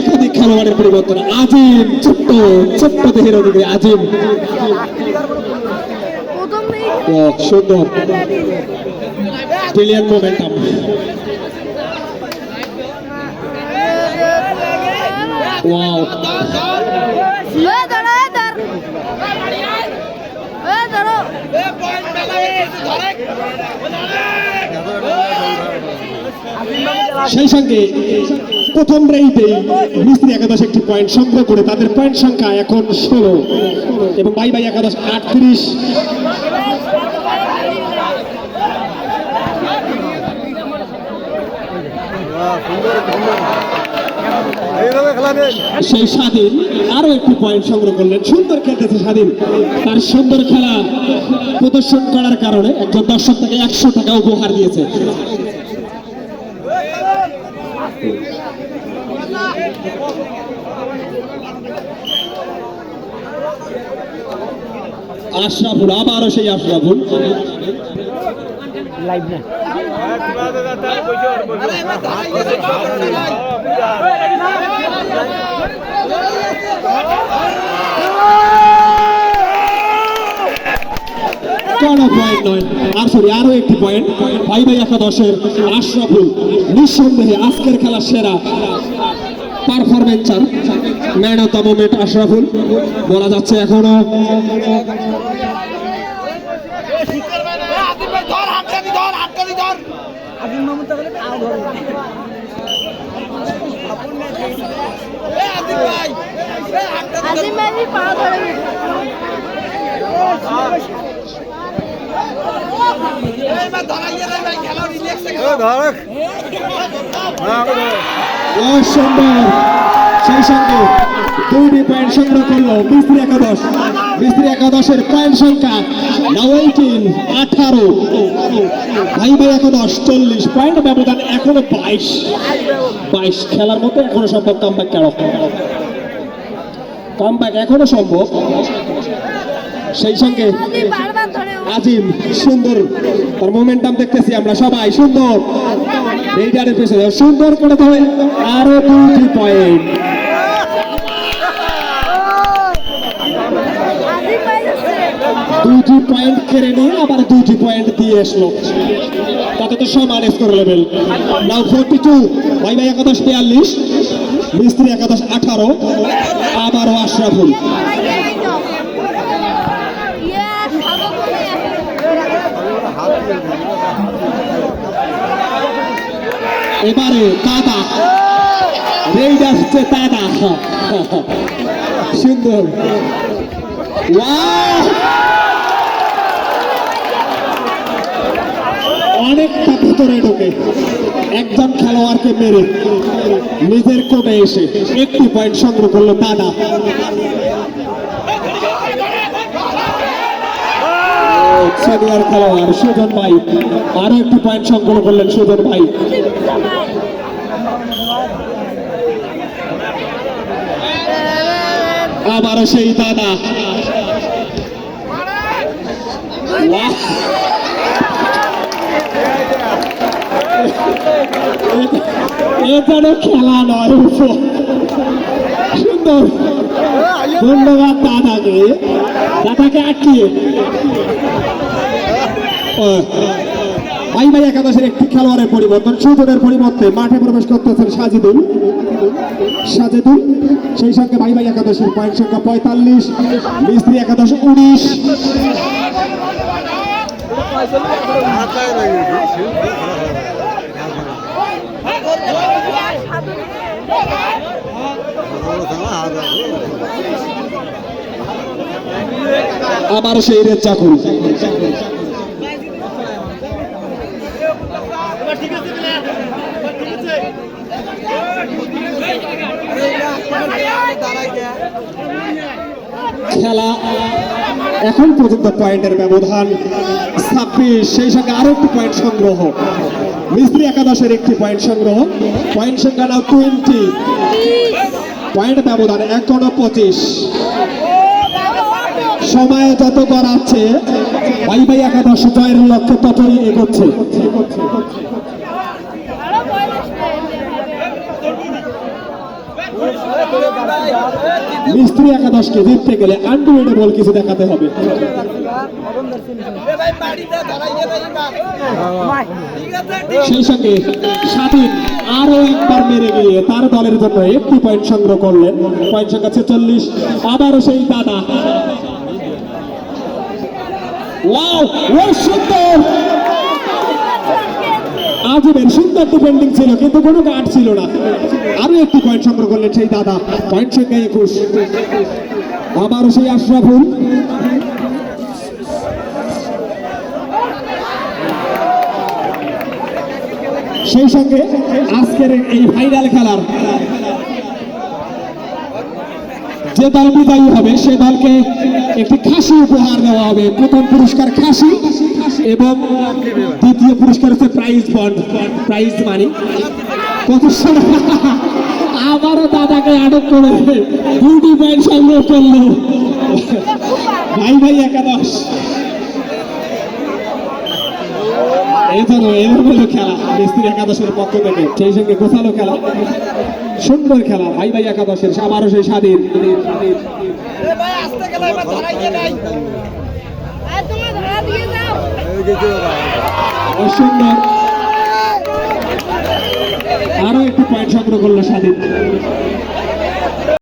একাধিক খেলোয়াড়ের পরিবর্তন। আজিম ছোট্ট ছোট্ট দেহের অধিকারী আজিম। সুন্দর। ব্রিলিয়ান মোমেন্টাম সেই সঙ্গে প্রথম রেইতেই মিস্ত্রি একাদশ একটি পয়েন্ট সংগ্রহ করে তাদের পয়েন্ট সংখ্যা এখন ষোলো। এবং বাই বাই একাদশ আটত্রিশ। সেই স্বাধীন আরও একটি পয়েন্ট সংগ্রহ করলেন। সুন্দর খেলতেছে স্বাধীন। তার সুন্দর খেলা প্রদর্শন করার কারণে একজন দর্শক তাকে একশো টাকা উপহার দিয়েছে। আশরাফুল আবারও সেই আশরাফুল। কোনো পয়েন্ট নয় আর সরি আরও একটি পয়েন্ট ভাই ভাই একাদশের আশরাফুল নিঃসন্দেহে আজকের খেলার সেরা পারফরমেন্সার man of the moment Ashraful বলা যাচ্ছে এখনও পা অসম্ভব সেই সঙ্গে দুইটি পয়েন্ট সংগ্রহ করল মিস্ত্রি একাদশ মিস্ত্রি একাদশের পয়েন্ট সংখ্যা নাও এইটিন আঠারো ভাই ভাই একাদশ চল্লিশ পয়েন্ট ব্যবধান এখনও বাইশ বাইশ খেলার মতো এখনও সম্ভব। কামব্যাক কেন কামব্যাক এখনও সম্ভব সেই সঙ্গে আজিম, সুন্দর। তার মোমেন্টাম দেখতেছি আমরা সবাই, সুন্দর। রেইডারের পেছনে, সুন্দর করে ধরে। আরও দুটি পয়েন্ট দুটি পয়েন্ট কেড়ে নিয়ে, আবার দুটি পয়েন্ট দিয়ে আসলো। তাতে তো সমান score level now forty two ভাই ভাই একাদশ বিয়াল্লিশ, মিস্ত্রি একাদশ আঠারো, আবারও আশরাফুল। এবারে দাদা রেইডার হচ্ছে দাদা সুন্দর! অনেকটা ভিতরে ঢোকে। একজন খেলোয়াড়কে মেরে নিজের কোটে এসে একটি পয়েন্ট সংগ্রহ করল দাদা সিনিয়র খেলোয়াড় সুজন ভাই। আরও একটি পয়েন্ট সংগ্রহ করলেন সুজন ভাই। আবারও সেই দাদা। বাহ! এ- এ খেলা নয় সুন্দর। ধন্যবাদ দাদাকে। দাদাকে আটকিয়ে ভাই একাদশের একটি খেলোয়াড়ের পরিবর্তন সুজনের পরিবর্তে মাঠে প্রবেশ করতেছেন সাজিদুল। সাজেদুল, সেই সঙ্গে ভাই ভাই একাদশের পয়েন্ট সংখ্যা পঁয়তাল্লিশ, মিস্ত্রি একাদশ উনিশ। আবার সেই রেত চাকুল খেলা এখন পর্যন্ত পয়েন্টের ব্যবধান ছাব্বিশ সেই সঙ্গে আরও একটি পয়েন্ট সংগ্রহ। মিস্ত্রি একাদশের একটি পয়েন্ট সংগ্রহ। পয়েন্ট সংখ্যা নাও টোয়েন্টি পয়েন্ট ব্যবধান এখনও পঁচিশ। সময় যত গড়াচ্ছে ভাই ভাই একাদশ জয়ের লক্ষ্যে ততই এগোচ্ছে আরও পয়েন্ট আসবে মিস্ত্রি একাদশকে জিততে গেলে আনডিবেটেবল কিছু দেখাতে হবে। সেই সঙ্গে স্বাধীন আরও একবার মেরে গিয়ে তার দলের জন্য একটি পয়েন্ট সংগ্রহ করলেন। পয়েন্ট সংখ্যা ছেচল্লিশ। আবারও সেই দাদা। ওয়াও ও সুন্দর। আজমের সুন্দর ডিফেন্ডিং ছিল, কিন্তু কোনো গার্ড ছিল না। আরও একটি পয়েন্ট সংগ্রহ করলেন সেই দাদা। পয়েন্ট সংখ্যা একুশ। আবারও সেই আশরাফুল। সেই সঙ্গে আজকের এই ফাইনাল খেলার। যে দল বিজয়ী হবে, সে দলকে একটি খাসি উপহার দেওয়া হবে। প্রথম পুরস্কার খাসি। এবং দ্বিতীয় পুরস্কার হচ্ছে প্রাইজ বন্ড প্রাইজ মানি কত আবারও দাদাকে আটক করে দুটি পয়েন্ট সংগ্রহ করল। ভাই ভাই একাদশ। এই জন্য এরকম হলো খেলা। মিস্ত্রি একাদশের পক্ষ থেকে, সেই সঙ্গে গোছালো খেলা। সুন্দর খেলা, ভাই ভাই একাদশের আবারও সেই স্বাধীন। সুন্দর আরও একটু পয়েন্ট সংগ্রহ করল স্বাধীন